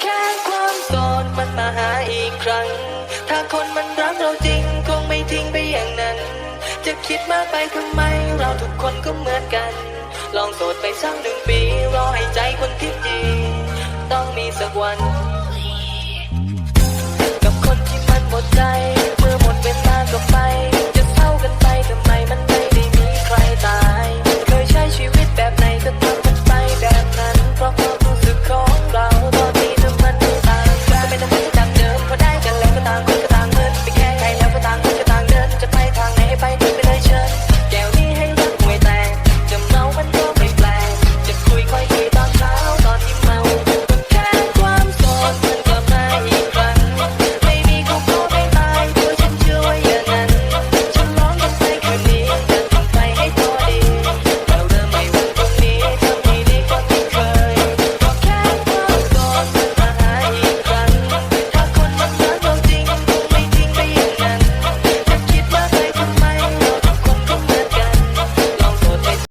แค่ความโสดมันมาหาอีกครั้ง ถ้าคนมันรักเราจริงคงไม่ทิ้งไปอย่างนั้น จะคิดมากไปทำไม เราทุกคนก็เหมือนกัน ลองโสดไปสักหนึ่งปี รอให้ใจคนที่ดี ต้องมีสักวัน